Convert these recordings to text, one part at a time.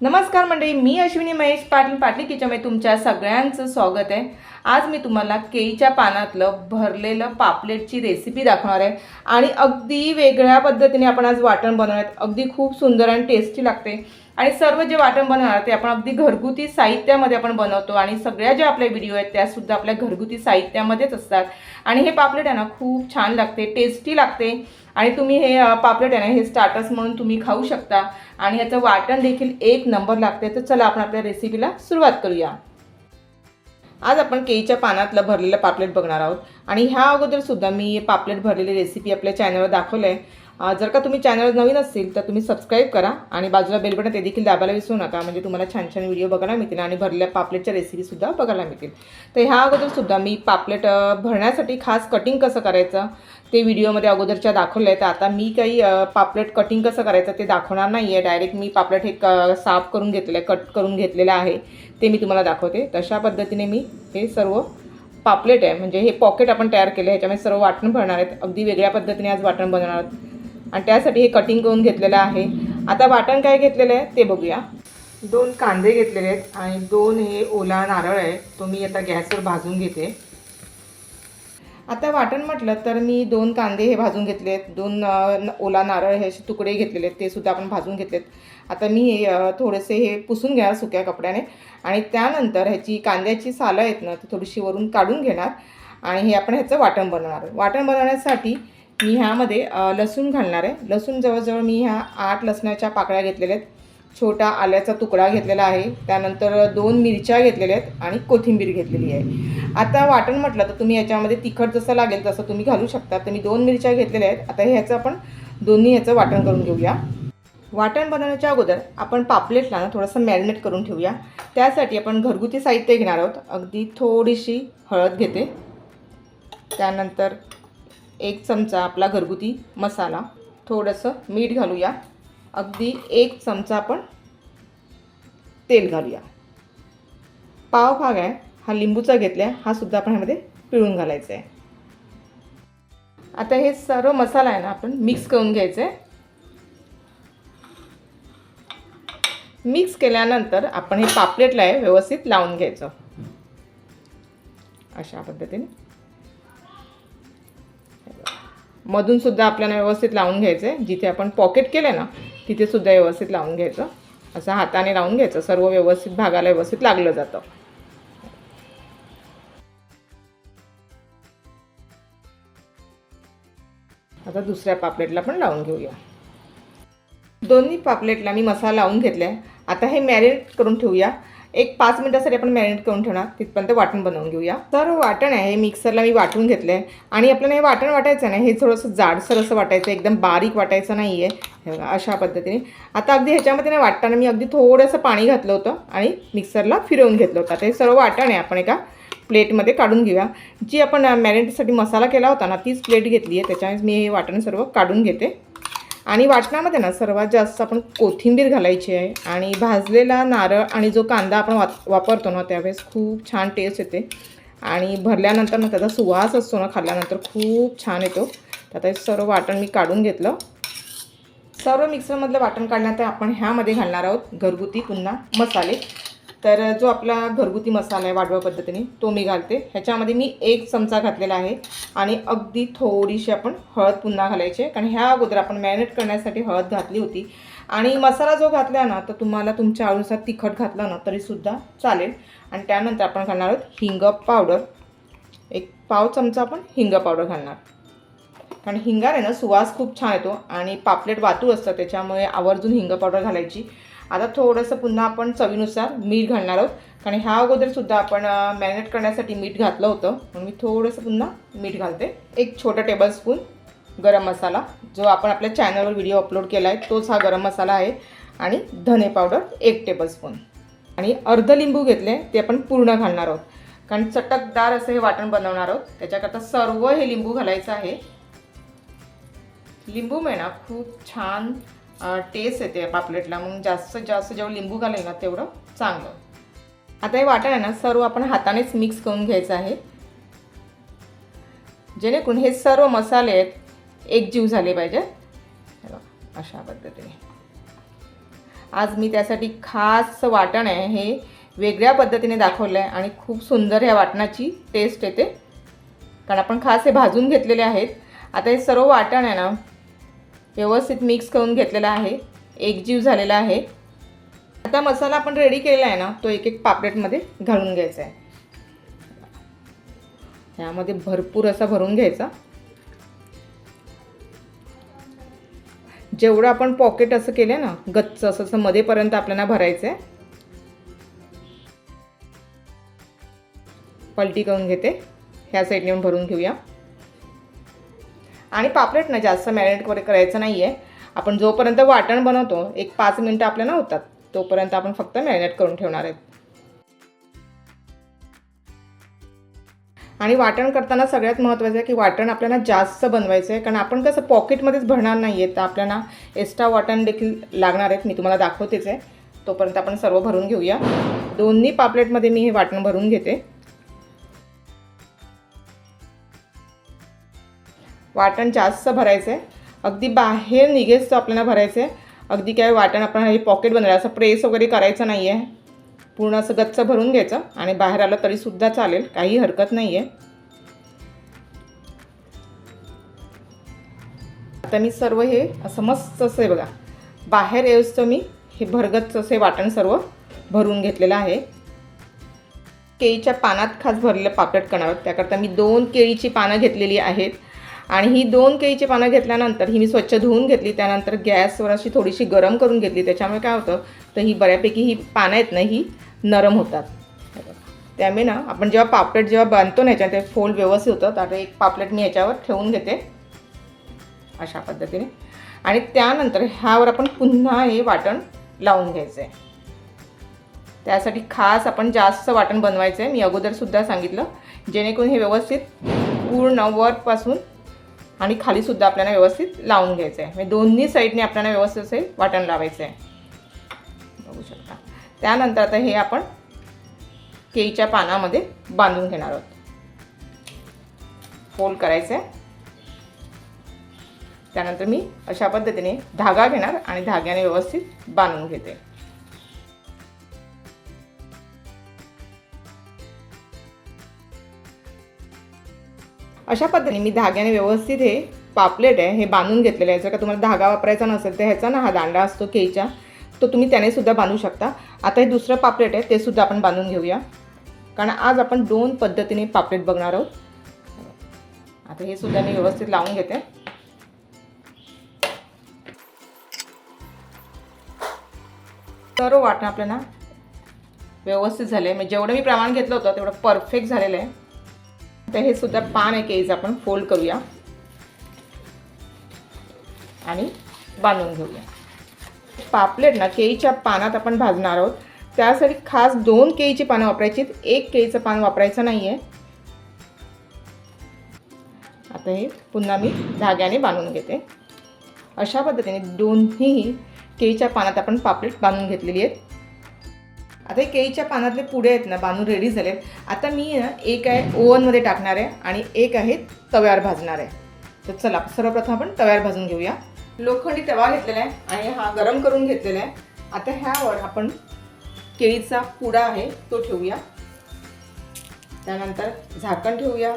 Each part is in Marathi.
नमस्कार मंडळी मी अश्विनी महेश पाटील पाटली किचनमध्ये तुमच्या सगळ्यांचं स्वागत आहे. आज मी तुम्हाला केळीच्या पानातलं भरलेलं पापलेटची रेसिपी दाखवणार आहे. आणि अगदी वेगळ्या पद्धतीने आपण आज वाटण बनवणार अगदी खूप सुंदर आणि टेस्टी लागते. आणि सर्व जे वाटण बनवणार ते आपण अगदी घरगुती साहित्यामध्ये आपण बनवतो. आणि सगळ्या ज्या आपल्या व्हिडिओ आहेत त्यासुद्धा आपल्या घरगुती साहित्यामध्येच असतात. आणि हे पापलेट आहे ना खूप छान लागते टेस्टी लागते. आणि तुम्ही हे पापलेट आहे ना हे स्टार्टर्स म्हणून तुम्ही खाऊ शकता. आणि याचं वाटण देखील एक नंबर लागते. तर चला आपण आपल्या रेसिपीला सुरुवात करूया. आज आपण केळीच्या पानातलं भरलेलं पापलेट बघणार आहोत. आणि ह्या अगोदरसुद्धा मी पापलेट भरलेली रेसिपी आपल्या चॅनलवर दाखवलं आहे जर का तुम्ही चॅनल नवीन असतील तर तुम्ही सबस्क्राईब करा आणि बाजूला बेल बटन ते देखील दाबायला विसरू नका. म्हणजे तुम्हाला छान छान व्हिडिओ बघायला मिळतील आणि भरल्या पापलेटच्या रेसिपीसुद्धा बघायला मिळतील. तर ह्या अगोदरसुद्धा मी पापलेट भरण्यासाठी खास कटिंग कसं करायचं ते व्हिडिओमध्ये अगोदरच्या दाखवलं आहे तर आता मी काही पापलेट कटिंग कसं करायचं ते दाखवणार नाही आहे डायरेक्ट मी पापलेट हे क साफ करून घेतलेलं आहे कट करून घेतलेलं आहे. ते मी तुम्हाला दाखवते. तशा पद्धतीने मी हे सर्व पापलेट आहे. म्हणजे हे पॉकेट आपण तयार केलं ह्याच्यामध्ये सर्व वाटण भरणार आहेत. अगदी वेगळ्या पद्धतीने आज वाटण बनवणार आहोत. आणि त्यासाठी हे कटिंग करून घेतलेलं आहे. आता वाटण काय घेतलेलं आहे ते बघूया. दोन कांदे घेतलेले आहेत आणि दोन हे ओला नारळ आहे. तो मी आता गॅसवर भाजून घेते. आता वाटण म्हटलं तर मी दोन कांदे हे भाजून घेतले आहेत. दोन ओला नारळ हे असे तुकडे घेतलेले आहेत. ते सुद्धा आपण भाजून घेतलेत. आता मी हे थोडेसे हे पुसून घेणार सुक्या कपड्याने. आणि त्यानंतर ह्याची कांद्याची सालं आहेत ना ती थोडीशी वरून काढून घेणार. आणि हे आपण ह्याचं वाटण बनवणार. वाटण बनवण्यासाठी मी ह्यामध्ये लसूण घालणार आहे. लसूण जवळजवळ मी ह्या आठ लसणाच्या पाकळ्या घेतलेल्या आहेत. छोटा आल्याचा तुकडा घेतलेला आहे. त्यानंतर दोन मिरच्या घेतलेल्या आहेत आणि कोथिंबीर घेतलेली आहे. आता वाटण म्हटलं तर तुम्ही याच्यामध्ये तिखट जसं लागेल तसं तुम्ही घालू शकता. तर मी दोन मिरच्या घेतलेल्या आहेत. आता ह्याचं आपण दोन्ही ह्याचं वाटण करून घेऊया. वाटण बनवण्याच्या अगोदर आपण पापलेटला ना थोडंसं मॅरिनेट करून ठेवूया. त्यासाठी आपण घरगुती साहित्य घेणार आहोत. अगदी थोडीशी हळद घेते. त्यानंतर एक चमचा आपला घरगुती मसाला थोडंसं मीठ घालूया. अगदी एक चमचा आपण तेल घालूया. पाव भाग आहे हा लिंबूचा घेतला आहे हा सुद्धा आपण ह्यामध्ये पिळून घालायचा आहे आता हे सर्व मसाला आहे ना आपण मिक्स करून घ्यायचं आहे मिक्स केल्यानंतर आपण हे पापलेटला आहे व्यवस्थित लावून घ्यायचं. अशा पद्धतीने. मधून सुद्धा आपल्याला व्यवस्थित लावून घ्यायचं आहे जिथे आपण पॉकेट केलं ना तिथे सुद्धा व्यवस्थित लावून घ्यायचं. असं हाताने लावून घ्यायचं. सर्व व्यवस्थित भागाला व्यवस्थित लागलं जातं. आता दुसऱ्या पापलेटला पण लावून घेऊया. दोन्ही पापलेटला मी मसाला लावून घेतला आहे आता हे मॅरिनेट करून ठेवूया. एक पाच मिनटासाठी आपण मॅरिनेट करून ठेवणार. तिथपर्यंत वाटण बनवून घेऊया. तर वाटण आहे हे मिक्सरला मी वाटून घेतलं आहे आणि आपल्याला हे वाटण वाटायचं नाही हे थोडंसं जाडसर असं वाटायचं एकदम बारीक वाटायचं नाही आहे अशा पद्धतीने. आता अगदी ह्याच्यामध्ये नाही वाटताना मी अगदी थोडंसं पाणी घातलं होतं आणि मिक्सरला फिरवून घेतलं होतं. आता हे सर्व वाटण आहे आपण एका प्लेटमध्ये काढून घेऊया. जी आपण मॅरिनेटसाठी मसाला केला होता ना तीच प्लेट घेतली आहे त्याच्यामुळे मी हे वाटण सर्व काढून घेते. आणि वाटणामध्ये ना सर्वात जास्त आपण कोथिंबीर घालायची आहे. आणि भाजलेला नारळ आणि जो कांदा आपण वा वापरतो ना त्यावेळेस खूप छान टेस्ट येते. आणि भरल्यानंतर ना त्याचा सुवास असतो ना खाल्ल्यानंतर खूप छान येतो. तर आता हे सर्व वाटण मी काढून घेतलं. सर्व मिक्सरमधलं वाटण काढण्यात आपण ह्यामध्ये घालणार आहोत घरगुती पुन्हा मसाले. तर जो आपला घरगुती मसाला आहे वाढवा पद्धतीने तो मी घालते. ह्याच्यामध्ये मी एक चमचा घातलेला आहे आणि अगदी थोडीशी आपण हळद पुन्हा घालायची आहे. कारण ह्या अगोदर आपण मॅरिनेट करण्यासाठी हळद घातली होती. आणि मसाला जो घातला ना तर तुम्हाला तुमच्या आवडीनुसार तिखट घातला ना तरीसुद्धा चालेल. आणि त्यानंतर आपण घालणार आहोत हिंग पावडर. एक पाव चमचा आपण हिंग पावडर घालणार. कारण हिंगाने ना सुवास खूप छान येतो. आणि पापलेट वातूळ असतं त्याच्यामुळे आवर्जून हिंग पावडर घालायची. आता थोडंसं पुन्हा आपण चवीनुसार मीठ घालणार आहोत. कारण ह्या अगोदरसुद्धा आपण मॅरिनेट करण्यासाठी मीठ घातलं होतं. म्हणून मी थोडंसं पुन्हा मीठ घालते. एक छोटा टेबलस्पून गरम मसाला जो आपण आपल्या चॅनलवर व्हिडिओ अपलोड केला आहे तोच हा गरम मसाला आहे. आणि धने पावडर एक टेबलस्पून आणि अर्ध लिंबू घेतले ते आपण पूर्ण घालणार आहोत. कारण चटकदार असं हे वाटण बनवणार आहोत. त्याच्याकरता सर्व हे लिंबू घालायचं आहे. लिंबू आहे ना खूप छान टेस्ट येते पापलेटला. मग जास्तीत जास्त जेव्हा लिंबू घालेल ना तेवढं चांगलं. आता हे वाटण आहे ना सर्व आपण हातानेच मिक्स करून घ्यायचं आहे. जेणेकरून हे सर्व मसाले आहेत एकजीव झाले पाहिजे. अशा पद्धतीने. आज मी त्यासाठी खास वाटण आहे हे वेगळ्या पद्धतीने दाखवलं आहे आणि खूप सुंदर ह्या वाटणाची टेस्ट येते. कारण आपण खास हे भाजून घेतलेले आहेत. आता हे सर्व वाटण आहे ना व्यवस्थित मिक्स करून घेतलेला आहे. एकजीव झालेला आहे. आता मसाला आपण रेडी केलेला आहे ना तो एक एक पापलेटमध्ये घालून घ्यायचा आहे. त्यामध्ये भरपूर असा भरून घ्यायचा. जेवढं आपण पॉकेट असं केलं ना गच्च असं असं मध्येपर्यंत आपल्याला भरायचं आहे पलटी करून घेते. ह्या साईडने भरून घेऊया. आणि पापलेट ना जास्त मॅरिनेट वगैरे करायचं नाही आहे आपण जोपर्यंत वाटण बनवतो एक पाच मिनटं आपल्याला होतात तोपर्यंत आपण फक्त मॅरिनेट करून ठेवणार आहेत. आणि वाटण करताना सगळ्यात महत्त्वाचं आहे की वाटण आपल्याला जास्त बनवायचं आहे. कारण आपण कसं पॉकेटमध्येच भरणार नाही आहे तर आपल्याला एक्स्ट्रा वाटण देखील लागणार आहेत. मी तुम्हाला दाखवतेच आहे. तोपर्यंत आपण सर्व भरून घेऊया. दोन्ही पापलेटमध्ये मी हे वाटण भरून घेते. वाटण जास्त भरायचं आहे अगदी बाहेर निघेच आपल्याला भरायचं आहे अगदी काय वाटण आपण हे पॉकेट बनवलं असं प्रेस वगैरे करायचं नाही आहे पूर्ण असं गच्च भरून घ्यायचं आणि बाहेर आलं तरीसुद्धा चालेल काही हरकत नाही आहे आता मी सर्व हे असं मस्त असं आहे बघा. बाहेर येऊस मी हे भरगच्च असे वाटण सर्व भरून घेतलेलं आहे. केळीच्या पानात खास भरलेलं पापलेट करणार त्याकरता मी दोन केळीची पानं घेतलेली आहेत. आणि ही दोन केळीची पानं घेतल्यानंतर ही मी स्वच्छ धुवून घेतली त्यानंतर गॅसवर अशी थोडीशी गरम करून घेतली त्याच्यामुळे काय होतं तर ही बऱ्यापैकी ही पानं आहेत ना ही नरम होतात. त्यामुळे ना आपण जेव्हा पापलेट जेव्हा बांधतो ना ह्याच्यात ते फोल्ड व्यवस्थित होतं तर आता एक पापलेट मी ह्याच्यावर ठेवून घेते. अशा पद्धतीने. आणि त्यानंतर ह्यावर आपण पुन्हा हे वाटण लावून घ्यायचं आहे त्यासाठी खास आपण जास्त वाटण बनवायचं आहे मी अगोदरसुद्धा सांगितलं जेणेकरून हे व्यवस्थित पूर्ण वरपासून आणि खालीसुद्धा आपल्याला व्यवस्थित लावून घ्यायचं आहे म्हणजे दोन्ही साईडने आपल्याला व्यवस्थित असे वाटण लावायचं आहे बघू शकता. त्यानंतर आता हे आपण केळीच्या पानामध्ये बांधून घेणार आहोत. फोल्ड करायचं आहे त्यानंतर मी अशा पद्धतीने धागा घेणार आणि धाग्याने व्यवस्थित बांधून घेते. अशा पद्धतीने मी धाग्याने व्यवस्थित हे पापलेट आहे हे बांधून घेतलेलं आहे. जर का तुम्हाला धागा वापरायचा नसेल तर ह्याचा ना हा दांडा असतो केळीच्या तो तुम्ही त्याने सुद्धा बांधू शकता. आता हे दुसरं पापलेट आहे ते सुद्धा आपण बांधून घेऊया. कारण आज आपण दोन पद्धतीने पापलेट बघणार आहोत. आता हे सुद्धा मी व्यवस्थित लावून घेते. सर्व वाटणं आपल्याला व्यवस्थित झालं. आहे म्हणजे जेवढं मी प्रमाण घेतलं होतं तेवढं परफेक्ट झालेलं आहे. तर हे सुद्धा पान आहे केळीचं आपण फोल्ड करूया. आणि बांधून घेऊया. पापलेट ना केळीच्या पानात आपण भाजणार आहोत. त्यासाठी खास दोन केळीची पानं वापरायची एक केळीचं पान वापरायचं नाही आहे आता हे पुन्हा मी धाग्याने बांधून घेते. अशा पद्धतीने दोन्ही केळीच्या पानात आपण पापलेट बांधून घेतलेली आहेत. आता हे केळीच्या पानातले पुढे आहेत ना बांधून रेडी झाले आहेत आता मी ना एक आहे ओव्हनमध्ये टाकणार आहे आणि एक आहे तव्यावर भाजणार आहे. तर चला सर्वप्रथम आपण तव्यावर भाजून घेऊया. लोखंडी तवा घेतलेला आहे आणि हा गरम करून घेतलेला आहे. आता ह्यावर आपण केळीचा पुडा आहे तो ठेवूया. त्यानंतर झाकण ठेवूया.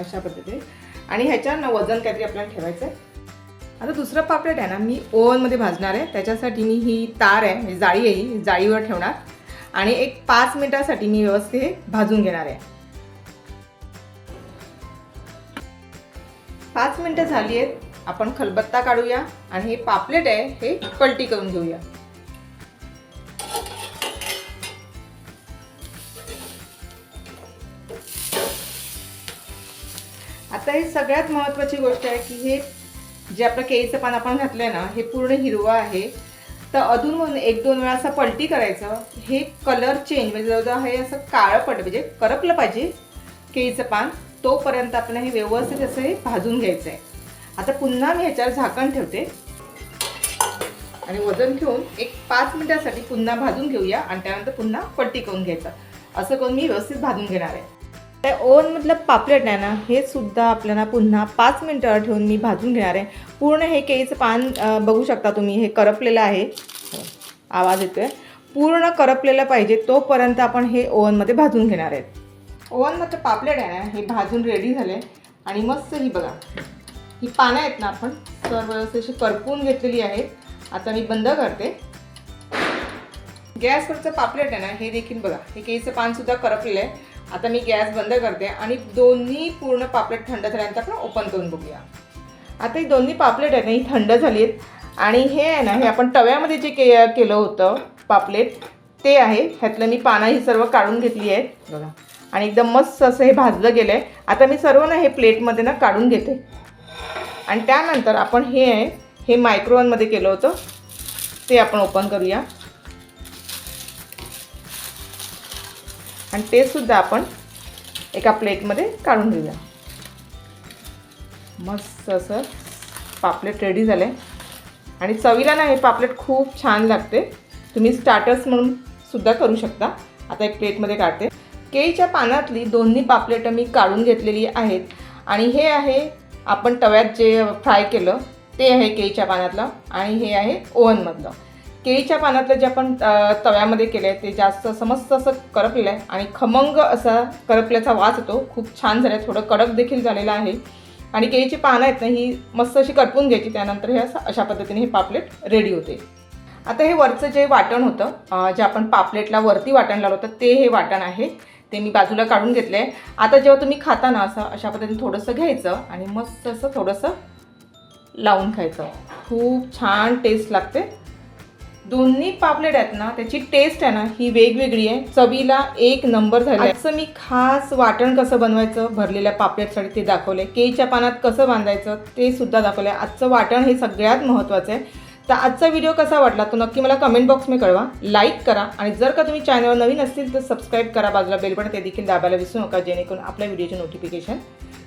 अशा पद्धतीने. आणि ह्याच्यावर वजन काहीतरी आपल्याला ठेवायचं आहे आता दुसरं पापलेट आहे ना मी ओव्हनमध्ये भाजणार आहे. त्याच्यासाठी मी ही तार आहे म्हणजे जाळी आहे ही जाळीवर ठेवणार. आणि एक पाच मिनिटासाठी मी व्यवस्थित हे भाजून घेणार आहे. पाच मिनटं झाली आहेत आपण खलबत्ता काढूया आणि हे पापलेट आहे हे पलटी करून घेऊया. आता ही सगळ्यात महत्त्वाची गोष्ट आहे की हे जे आपलं केळीचं पान आपण घातलं आहे ना हे पूर्ण हिरवं आहे. तर अधून एक दोन वेळा असं पलटी करायचं. हे कलर चेंज म्हणजे जवळजवळ हे असं काळं पड म्हणजे करपलं पाहिजे केळीचं पान. तोपर्यंत आपल्याला हे व्यवस्थित असं हे भाजून घ्यायचं आहे आता पुन्हा मी ह्याच्यावर झाकण ठेवते. आणि वजन ठेवून एक पाच मिनिटासाठी पुन्हा भाजून घेऊया आणि त्यानंतर पुन्हा पट्टी करून घ्यायचं. असं करून मी व्यवस्थित भाजून घेणार आहे. ते ओव्हनमधलं पापलेट आहे ना हे सुद्धा आपल्याला पुन्हा पाच मिनटं ठेवून मी भाजून घेणार आहे. पूर्ण हे केळीचं पान बघू शकता तुम्ही हे करपलेलं आहे. हो, आवाज येतो आहे पूर्ण करपलेलं पाहिजे तोपर्यंत आपण हे ओव्हनमध्ये भाजून घेणार आहेत ओव्हनमधलं पापलेट आहे ना हे भाजून रेडी झाले आणि मस्त ही बघा ही पानं आहेत ना आपण सर्व व्यवस्थित अशी करपून घेतलेली आहेत. आता मी बंद करते. गॅसवरचं पापलेट आहे ना हे देखील बघा हे केळीचं पानसुद्धा करपलेलं आहे. आता मी गॅस बंद करते आणि दोन्ही पूर्ण पापलेट थंड झाल्यानंतर आपण ओपन करून बघूया. आता ही दोन्ही पापलेट आहे ना ही थंड झाली आहेत आणि हे आहे ना हे आपण तव्यामध्ये जे के केलं होतं पापलेट ते आहे. ह्यातलं मी पानं ही सर्व काढून घेतली आहेत. बघा. आणि एकदम मस्त असं हे भाजलं गेलं आहे आता मी सर्व ना हे प्लेटमध्ये ना काढून घेते. आणि त्यानंतर आपण हे आहे हे मायक्रोवनमध्ये केलं होतं. ते आपण ओपन करूया. आणि ते सुद्धा आपण एका प्लेटमध्ये काढून घेऊया. मस्त असं पापलेट रेडी झालं आहे आणि चवीला ना हे पापलेट खूप छान लागते. तुम्ही स्टार्टर्स म्हणून सुद्धा करू शकता. आता एक प्लेटमध्ये काढते. केळीच्या पानातली दोन्ही पापलेटं मी काढून घेतलेली आहेत. आणि हे आहे आपण तव्यात जे फ्राय केलं ते आहे केळीच्या पानातलं. आणि हे आहे ओव्हनमधलं. केळीच्या पानातलं जे आपण तव्यामध्ये केलं आहे ते जास्त असं मस्त असं करपलेलं आहे. आणि खमंग असा करपल्याचा वास येतो. खूप छान झालं आहे थोडं कडक देखील झालेलं आहे. आणि केळीची पानं आहेत ना ही मस्त अशी करपून घ्यायची. त्यानंतर हे असं अशा पद्धतीने हे पापलेट रेडी होते. आता हे वरचं जे वाटण होतं जे आपण पापलेटला वरती वाटण लावलं होतं ते हे वाटण आहे. ते मी बाजूला काढून घेतलं आहे आता जेव्हा तुम्ही खाता ना असं अशा पद्धतीने थोडंसं घ्यायचं आणि मस्त असं थोडंसं लावून खायचं. खूप छान टेस्ट लागते. दोन्ही पापलेट आहेत ना त्याची टेस्ट आहे ना ही वेगवेगळी आहे. चवीला एक नंबर झाली असं मी खास वाटण कसं बनवायचं भरलेल्या पापलेटसाठी ते दाखवले केळीच्या पानात कसं बांधायचं ते सुद्धा दाखवले आजचं वाटण हे सगळ्यात महत्त्वाचं आहे. तर आजचा व्हिडिओ कसा वाटला तो नक्की मला कमेंट बॉक्समध्ये कळवा. लाईक करा आणि जर का तुम्ही चॅनलवर नवीन असतील तर सबस्क्राईब करा. बाजूला बेलबटन ते देखील दाबायला विसरू नका जेणेकरून आपल्या व्हिडिओचे नोटिफिकेशन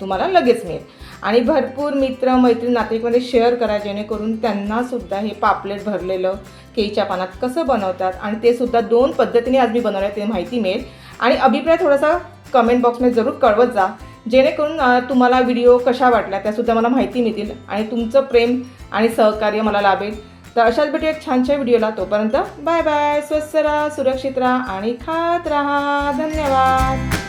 तुम्हाला लगेच मिळेल. आणि भरपूर मित्र मैत्रीण नातेवाईकमध्ये शेअर करा जेणेकरून त्यांनासुद्धा हे पापलेट भरलेलं केळीच्या पानात कसं बनवतात आणि ते सुद्धा दोन पद्धतीने आज मी बनवलं ते माहिती मिळेल. आणि अभिप्राय थोडासा कमेंट बॉक्समध्ये जरूर कळवत जा. जेणेकरून तुम्हाला व्हिडिओ कशा वाटल्या त्यासुद्धा मला माहिती मिळतील आणि तुमचं प्रेम आणि सहकार्य मला लाभेल. तर अशाच भेटू एक छानशा व्हिडिओला तोपर्यंत बाय बाय स्वस्त राहा सुरक्षित राहा आणि खात राहा. धन्यवाद.